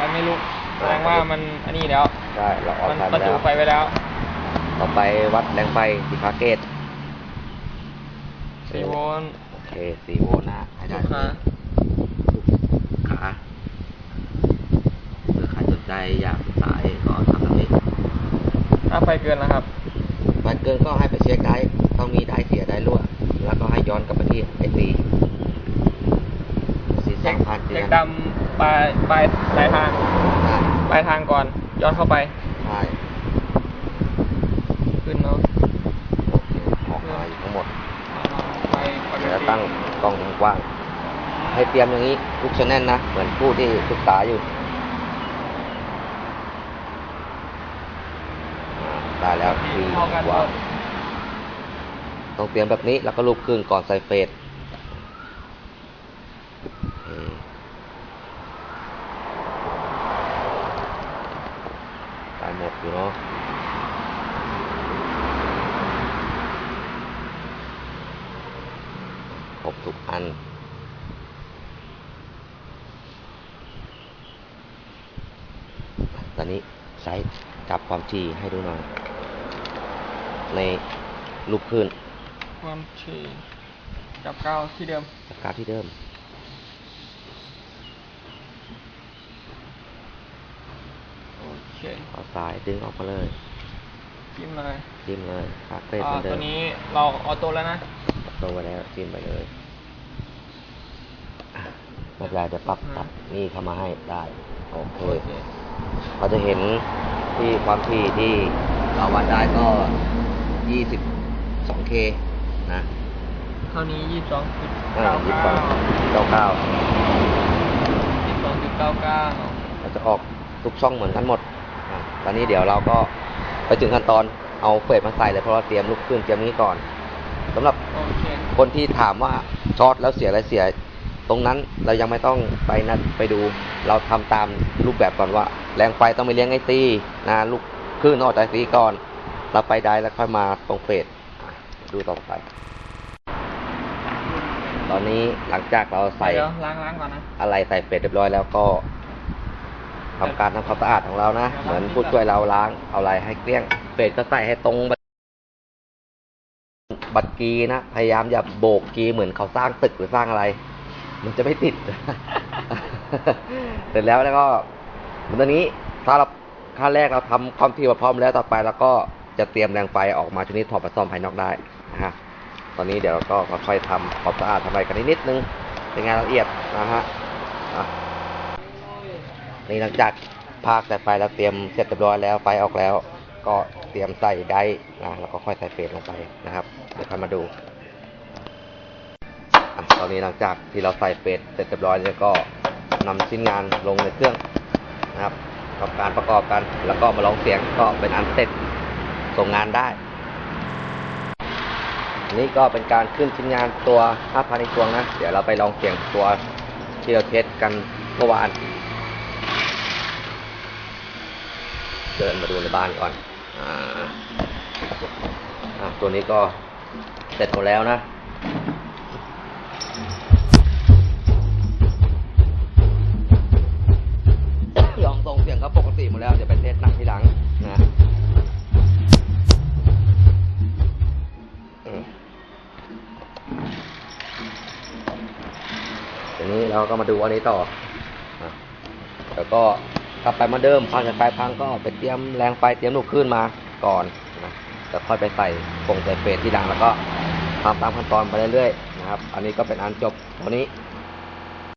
มันไม่ลุกแสดงว่ามันอันนี้แล้วใช่เราออนมันไลน์ประไปจุแล้วไฟไว้แล้ว ต่อไปวัดแรงไฟที่พาเกตสี่โวลต์โอเคสี่โวลต์นะให้ได้ลูกค้าขาหรือใครสนใจอยากศึกษาเองก็ทำแบบนี้ถ้าไฟเกินแล้วครับไฟเกินก็ให้ไปเช็คได้ต้องมีได้เสียได้รั่วแล้วก็ให้ย้อนกลับไปที่ไอซีซีสเช็อคงพันเช็คดำ ปลายปลายปลายทางใช่ปลายทางก่อน ย้อนเข้าไป ใช่ขึ้นเนาะโอเคออกมาอยู่ทั้งหมดไฟปกเดี๋ยวจะติตั้งกล้องกว้างให้เตรียมอย่างนี้ทุกชแนลนะเหมือนผู้ที่ศึกษาอยู่อ่าได้แล้วทีเท่ากันกว่า ต้องเตรียมแบบนี้แล้วก็รูปครึ่งก่อนใส่เฟสโอเคได้หมดอยู่เนาะ ครบทุกอัน ตอนนี้ใช้จับความถี่ให้ดูหน่อย ในรูปคลื่นความถี่กับเก้าที่เดิมจากกราฟที่เดิม โอ เคเอาสายดึงออกมาเลยจิ้มเลยจิ้มเลยคาเฟ่เหอ่ามือนเดิตัมวนี้เราออโต้แล้วนะโตไว้แล้วจิ้มไปเลยอะไม่เป็นไรเดี๋ยวปรับตัดนี่เข้ามาให้ได้โอเคโอเคเราจะเห็นที่ความถี่ที่เราวัดได้ก็ 22K นะเท่านี้ยี่สิบสองจุดอ่าเก้ายี่สิบสเก้าองเก้าเก้ายี่สิบสองจุดเก้าเก้าเราจะออกทุกช่องเหมือนกันหมดอะ ตอนนี้เดี๋ยวเราก็ไปถึงขั้นตอนเอาเฟสมาใส่เลยเพราะเราเตรียมลูกขึ้นเตรียมนี้ก่อนสำหรับคคนที่ถามว่าช็อตแล้วเสียอะไรเสีย ตรงนั้นเรายังไม่ต้องไปนัดไปดู เราทำตามรูปแบบก่อนว่า แรงไฟต้องไปเลี้ยงไอซีนะลูกคลื่นออกจากซีก่อน เราไปได้แล้วค่อยมาตรงเฟสดูต่อไป ตอนนี้หลังจากเราใส่เดี๋ยวล้างล้างก่อนนะอะไรใส่เฟสเรียบร้อยแล้วก็ ทำการทำความสะอาดของเรานะ เหมือนผู้ช่วยเราล้างเอาอะไรให้เกลี้ยงเฟสก็ใส่ให้ตรงบัตรกีนะ พยายามอย่าโบกกีเหมือนเขาสร้างตึกหรือสร้างอะไร มันจะไม่ติด เสร็จแล้วแล้วก็เหมือนตอนนี้ถ้าเราขั้นแรกเราทำความถี่มาพร้อมแล้วต่อไปเราก็จะเตรียมแรงไฟออกมาชนิดถอดมาซ่อมภายนอกได้นะฮะตอนนี้เดี๋ยวเราก็ค่อยๆทำความสะอาดทำอะไรกันนิดนึงเป็นงานละเอียดนะฮะะ นี่หลังจากภาคแต่ไฟเราเตรียมเสร็จเรียบร้อยแล้วไฟออกแล้ว ก็เตรียมใส่ได้นะแล้วก็ค่อยใส่เฟสลงไปนะครับ เดี๋ยวค่อยมาดูอตอนนี้หลังจากที่เราใส่เฟสเสร็จเรียบร้อยแล้วก็นำชิ้นงานลงในเครื่องนะครับทำการประกอบกัน แล้วก็มาลองเสียงก็เป็นอันเสร็จส่งงานได้นนี้ก็เป็นการขึ้นชิ้นงานตัว5,000ในตัวนะ เดี๋ยวเราไปลองเสียงตัวที่เราเทสกันเมื่อวาน เดินมาดูในบ้านก่อน อ่าตัวนี้ก็เสร็จหมดแล้วนะลองส่งเสียงก็ปกติหมดแล้ว เดี๋ยวไปเทสหนักทีหลังนะอืมทีนี้เราก็มาดูอันนี้ต่อ แล้วก็ กลับไปมาเดิมพังจากไฟพังก็ไปเตรียมแรงไฟเตรียมลูกขึ้นมาก่อนนะแล้วค่อยไปใส่คงใส่เฟสที่ดังแล้วก็ทำตามขั้นตอนไปเรื่อยๆนะครับ อันนี้ก็เป็นอันจบวันนี้